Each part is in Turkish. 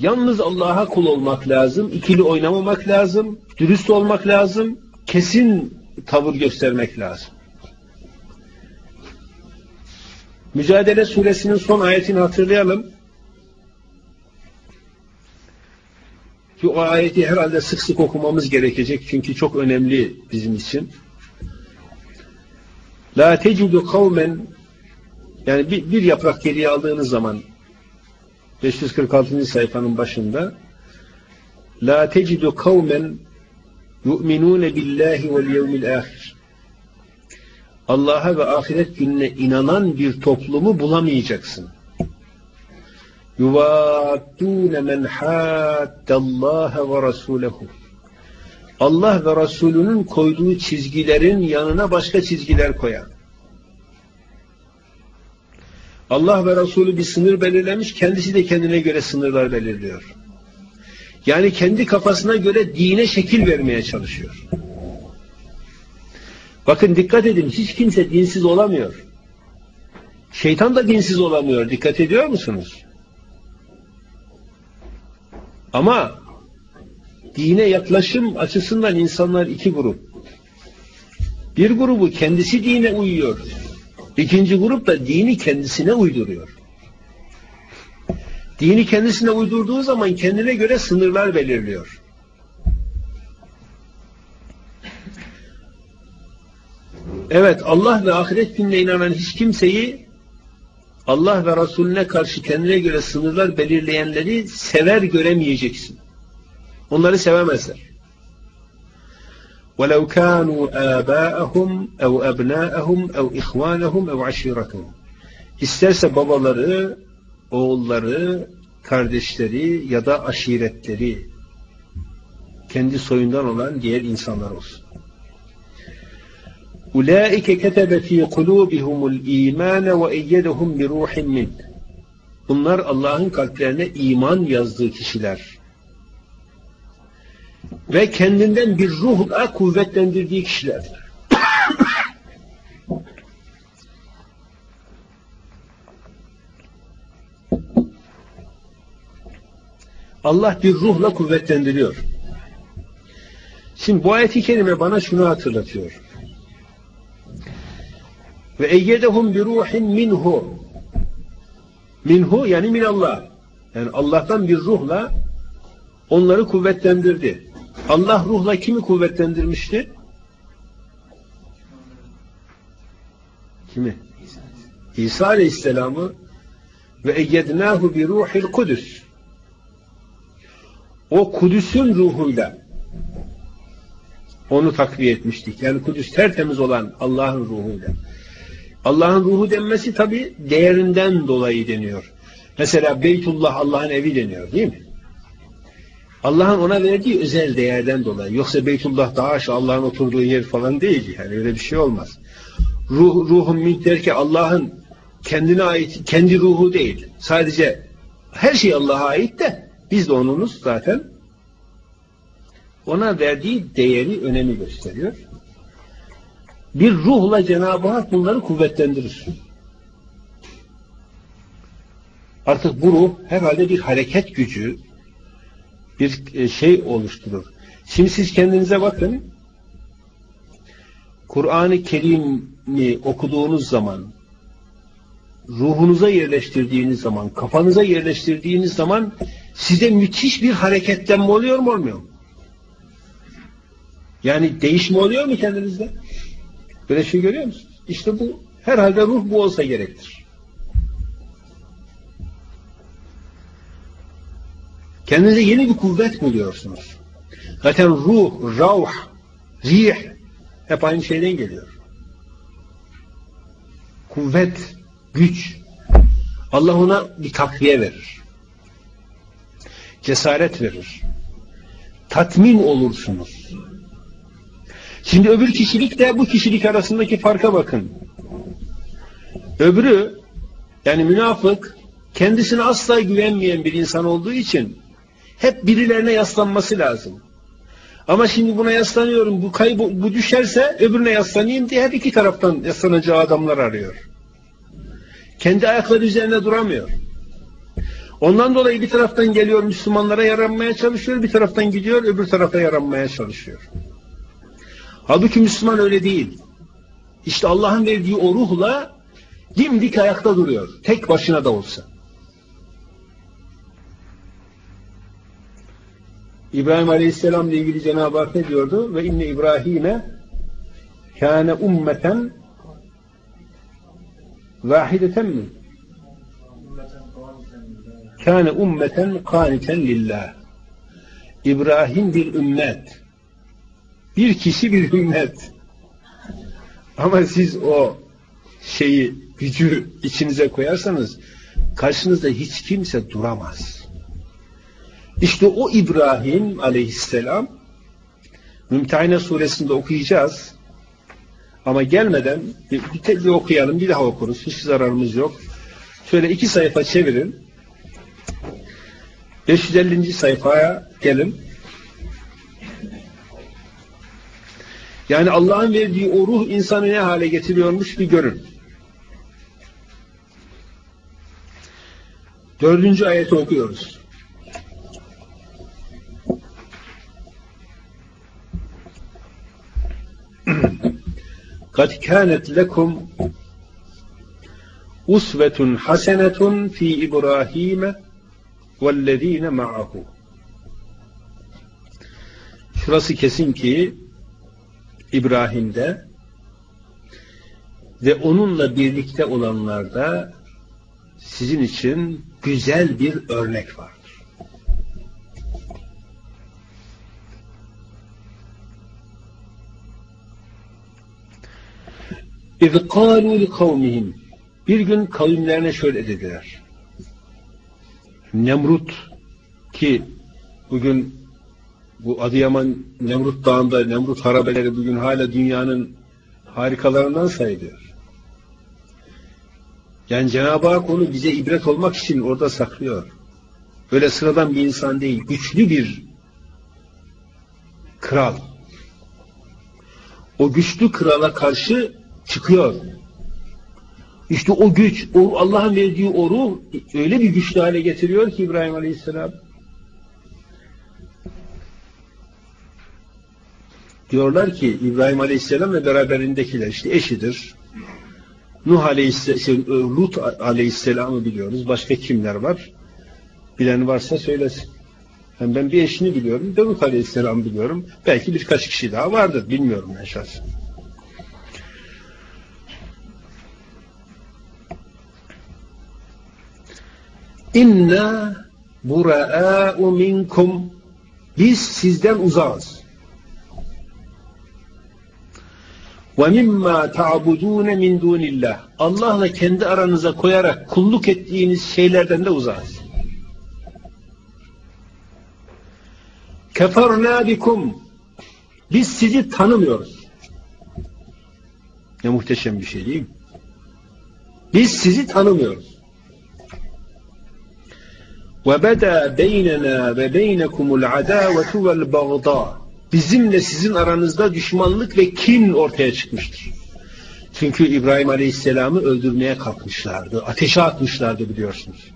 Yalnız Allah'a kul olmak lazım, ikili oynamamak lazım, dürüst olmak lazım, kesin tavır göstermek lazım. Mücadele suresinin son ayetini hatırlayalım. Ki o ayeti herhalde sık sık okumamız gerekecek çünkü çok önemli bizim için. La tecidu kavmen yani bir, bir yaprak geriye aldığınız zaman 546. sayfanın başında La tecidu kavmen yu'minune billahi vel yevmil ahir Allah'a ve ahiret gününe inanan bir toplumu bulamayacaksın. Yuvattûne men haddallâhe ve rasûlehu. Allah ve Resulünün koyduğu çizgilerin yanına başka çizgiler koyan. Allah ve Resulü bir sınır belirlemiş, kendisi de kendine göre sınırlar belirliyor. Yani kendi kafasına göre dine şekil vermeye çalışıyor. Bakın dikkat edin, hiç kimse dinsiz olamıyor. Şeytan da dinsiz olamıyor, dikkat ediyor musunuz? Ama dine yaklaşım açısından insanlar iki grup. Bir grubu kendisi dine uyuyor. İkinci grup da dini kendisine uyduruyor. Dini kendisine uydurduğu zaman kendine göre sınırlar belirliyor. Evet Allah ve ahiret gününe inanan hiç kimseyi Allah ve Resulüne karşı kendine göre sınırlar belirleyenleri sever göremeyeceksin. Onları sevemezler. وَلَوْ كَانُوا آبَاءَهُمْ اَوْ أَبْنَاءَهُمْ اَوْ اِخْوَانَهُمْ اَوْ عَشِيرَتَهُمْ İsterse babaları, oğulları, kardeşleri ya da aşiretleri kendi soyundan olan diğer insanlar olsun. Ulaike ketebe fi kulubihumul iman ve eyyedehum bi ruhin min. Bunlar Allah'ın kalplerine iman yazdığı kişiler. Ve kendinden bir ruhla kuvvetlendirdiği kişilerdir. Allah bir ruhla kuvvetlendiriyor. Şimdi bu ayet-i kerime bana şunu hatırlatıyor. Ve eyyedehum bir ruhin minhu. Minhu yani minallah. Yani Allah'tan bir ruhla onları kuvvetlendirdi. Allah ruhla kimi kuvvetlendirmişti? Kimi? İsa Aleyhisselam'ı ve eyyednâhu bi ruhil kudüs. O Kudüs'ün ruhuyla onu takviye etmiştik. Yani Kudüs tertemiz olan Allah'ın ruhuyla. Allah'ın ruhu denmesi tabi değerinden dolayı deniyor. Mesela Beytullah Allah'ın evi deniyor değil mi? Allah'ın ona verdiği özel değerden dolayı. Yoksa Beytullah daha aşağı Allah'ın oturduğu yer falan değil. Yani öyle bir şey olmaz. Ruh, ruhun mülk der ki Allah'ın kendine ait, kendi ruhu değil. Sadece her şey Allah'a ait de biz de onunuz zaten ona verdiği değeri, önemi gösteriyor bir ruhla Cenab-ı Hak bunları kuvvetlendirir. Artık bu ruh herhalde bir hareket gücü, bir e, şey oluşturur. Şimdi siz kendinize bakın, Kur'an-ı Kerim'i okuduğunuz zaman, ruhunuza yerleştirdiğiniz zaman, kafanıza yerleştirdiğiniz zaman size müthiş bir hareketlenme oluyor mu olmuyor mu? Yani değişme oluyor mu kendinizde? Böyle şey görüyor musunuz? İşte bu herhalde ruh bu olsa gerektir. Kendinize yeni bir kuvvet buluyorsunuz. Zaten ruh, rauh, rih hep aynı şeyden geliyor. Kuvvet, güç. Allah ona bir takviye verir. Cesaret verir. Tatmin olursunuz. Şimdi öbür kişilik de bu kişilik arasındaki farka bakın. Öbürü yani münafık kendisine asla güvenmeyen bir insan olduğu için hep birilerine yaslanması lazım. Ama şimdi buna yaslanıyorum, bu kaybı, bu düşerse öbürüne yaslanayım diye hep iki taraftan yaslanacağı adamlar arıyor. Kendi ayakları üzerine duramıyor. Ondan dolayı bir taraftan geliyor Müslümanlara yaranmaya çalışıyor, bir taraftan gidiyor öbür tarafa yaranmaya çalışıyor. Halbuki Müslüman öyle değil. İşte Allah'ın verdiği o ruhla dimdik ayakta duruyor. Tek başına da olsa. İbrahim Aleyhisselam ile ilgili Cenab-ı Hak ne diyordu? Ve inne İbrahim'e kâne ummeten vahideten mi? Kâne ummeten kâniten lillah. İbrahim bir ümmet. Bir kişi bir ümmet. Ama siz o şeyi, gücü içinize koyarsanız karşınızda hiç kimse duramaz. İşte o İbrahim aleyhisselam Mümtehine suresinde okuyacağız. Ama gelmeden bir, bir, bir okuyalım, bir daha okuruz. Hiç zararımız yok. Şöyle iki sayfa çevirin. 550. sayfaya gelin. Yani Allah'ın verdiği o ruh insanı ne hale getiriyormuş bir görün. Dördüncü ayeti okuyoruz. قد كانت لكم أسوة حسنة في إبراهيم والذين معه Şurası kesin ki İbrahim'de ve onunla birlikte olanlarda sizin için güzel bir örnek var. اِذْ قَالُوا لِقَوْمِهِمْ Bir gün kavimlerine şöyle dediler. Nemrut ki bugün bu Adıyaman Nemrut Dağı'nda Nemrut harabeleri bugün hala dünyanın harikalarından sayılıyor. Yani Cenab-ı Hak onu bize ibret olmak için orada saklıyor. Böyle sıradan bir insan değil, güçlü bir kral. O güçlü krala karşı çıkıyor. İşte o güç, o Allah'ın verdiği o ruh öyle bir güçlü hale getiriyor ki İbrahim Aleyhisselam. Diyorlar ki İbrahim Aleyhisselam ve beraberindekiler işte eşidir. Nuh Aleyhisselam, şey, Lut Aleyhisselam'ı biliyoruz. Başka kimler var? Bilen varsa söylesin. Yani ben bir eşini biliyorum, Davut Aleyhisselam biliyorum. Belki birkaç kişi daha vardır, bilmiyorum ben şahsen. İnna bura'a'u minkum biz sizden uzağız. Ve mimma ta'budun min dunillah. Allah'la kendi aranıza koyarak kulluk ettiğiniz şeylerden de uzağız. Keferna bikum. Biz sizi tanımıyoruz. Ne muhteşem bir şey değil mi? Biz sizi tanımıyoruz. وَبَدَى بَيْنَنَا وَبَيْنَكُمُ الْعَدَاوَةُ وَالْبَغْضَى Bizimle sizin aranızda düşmanlık ve kin ortaya çıkmıştır. Çünkü İbrahim Aleyhisselam'ı öldürmeye kalkmışlardı. Ateşe atmışlardı biliyorsunuz.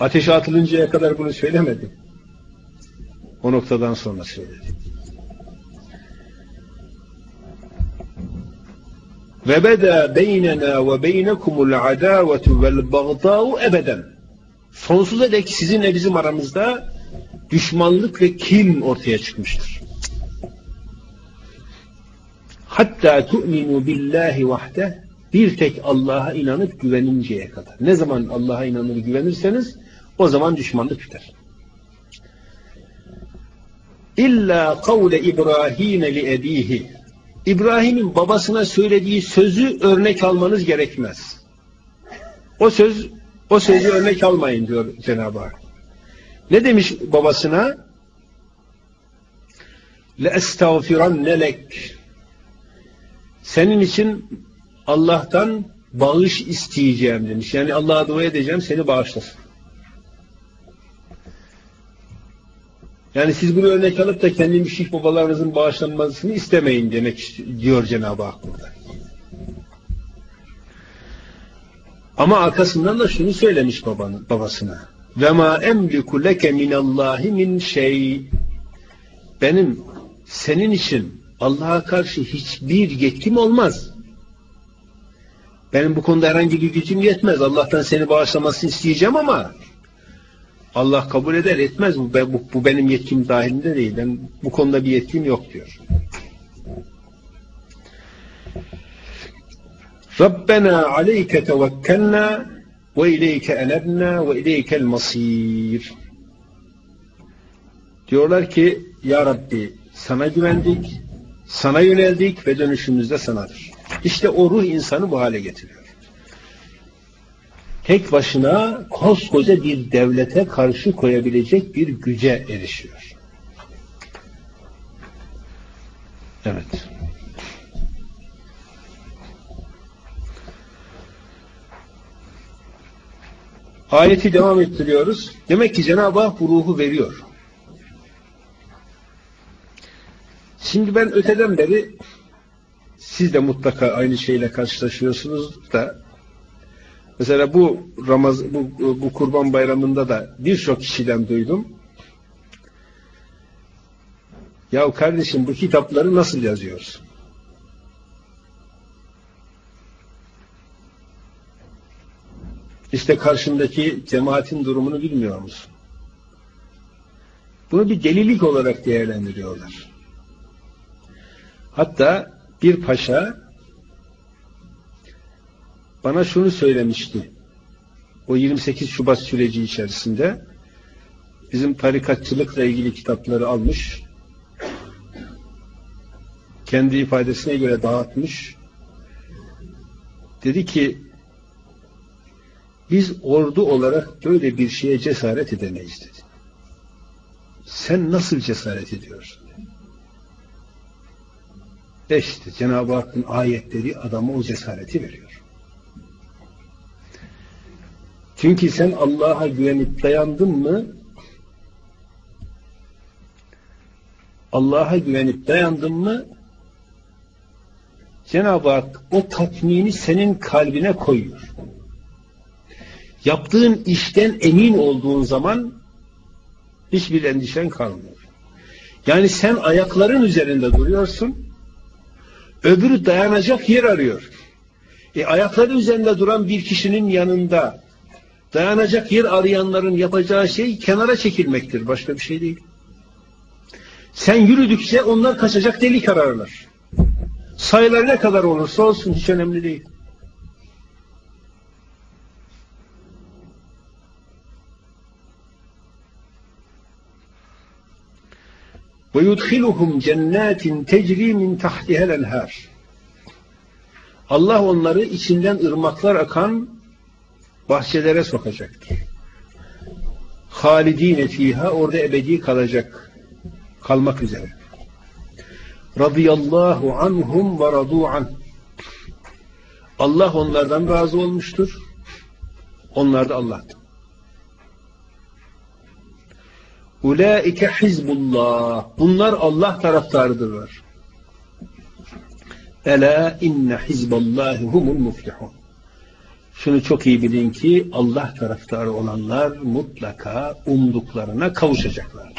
Ateşe atılıncaya kadar bunu söylemedi. O noktadan sonra söyledi. Ve beda beynena ve beynekumul adavetu vel bagdâ'u ebeden sonsuza dek sizinle bizim aramızda düşmanlık ve kin ortaya çıkmıştır. Hatta tu'minu billahi vahde bir tek Allah'a inanıp güveninceye kadar. Ne zaman Allah'a inanır güvenirseniz o zaman düşmanlık biter. İlla kavle İbrahim li ebihi. İbrahim'in babasına söylediği sözü örnek almanız gerekmez. O söz o sözü örnek almayın diyor Cenab-ı Hak. Ne demiş babasına? لَاَسْتَغْفِرَنَّ lek. Senin için Allah'tan bağış isteyeceğim demiş. Yani Allah'a dua edeceğim seni bağışlasın. Yani siz bunu örnek alıp da kendi müşrik babalarınızın bağışlanmasını istemeyin demek diyor Cenab-ı Hak burada. Ama arkasından da şunu söylemiş babanın, babasına. Ve ma emliku leke minallahi min şey. Benim senin için Allah'a karşı hiçbir yetkim olmaz. Benim bu konuda herhangi bir gücüm yetmez. Allah'tan seni bağışlamasını isteyeceğim ama Allah kabul eder etmez. Bu, bu, bu benim yetkim dahilinde değil. Ben bu konuda bir yetkim yok diyor. Rabbena aleyke tevekkelna ve ileyke enebna ve ileykel masir. Diyorlar ki Ya Rabbi sana güvendik, sana yöneldik ve dönüşümüz de sanadır. İşte o ruh insanı bu hale getiriyor. Tek başına koskoca bir devlete karşı koyabilecek bir güce erişiyor. Ayeti devam ettiriyoruz. Demek ki Cenab-ı Hak bu ruhu veriyor. Şimdi ben öteden beri siz de mutlaka aynı şeyle karşılaşıyorsunuz da mesela bu Ramaz bu, bu Kurban Bayramı'nda da birçok kişiden duydum. Ya kardeşim bu kitapları nasıl yazıyorsun? İşte karşındaki cemaatin durumunu bilmiyor musun? Bunu bir delilik olarak değerlendiriyorlar. Hatta bir paşa bana şunu söylemişti. O 28 Şubat süreci içerisinde bizim tarikatçılıkla ilgili kitapları almış, kendi ifadesine göre dağıtmış. Dedi ki biz ordu olarak böyle bir şeye cesaret edemeyiz dedi. Sen nasıl cesaret ediyorsun? E işte Cenab-ı Hakk'ın ayetleri adama o cesareti veriyor. Çünkü sen Allah'a güvenip dayandın mı Allah'a güvenip dayandın mı Cenab-ı Hak o tatmini senin kalbine koyuyor. Yaptığın işten emin olduğun zaman hiçbir endişen kalmıyor. Yani sen ayakların üzerinde duruyorsun, öbürü dayanacak yer arıyor. E, ayakları üzerinde duran bir kişinin yanında dayanacak yer arayanların yapacağı şey kenara çekilmektir. Başka bir şey değil. Sen yürüdükçe onlar kaçacak delik ararlar. Sayıları ne kadar olursa olsun hiç önemli değil. Ve yudhiluhum cennetin tecri min tahtihel enhar. Allah onları içinden ırmaklar akan bahçelere sokacaktır. Halidine fiha orada ebedi kalacak. Kalmak üzere. Radıyallahu anhum ve radu an. Allah onlardan razı olmuştur. Onlar da Allah'tan. Ulaike hizbullah. Bunlar Allah taraftarıdırlar. Ela inne hizballahi humul muflihun. Şunu çok iyi bilin ki Allah taraftarı olanlar mutlaka umduklarına kavuşacaklar.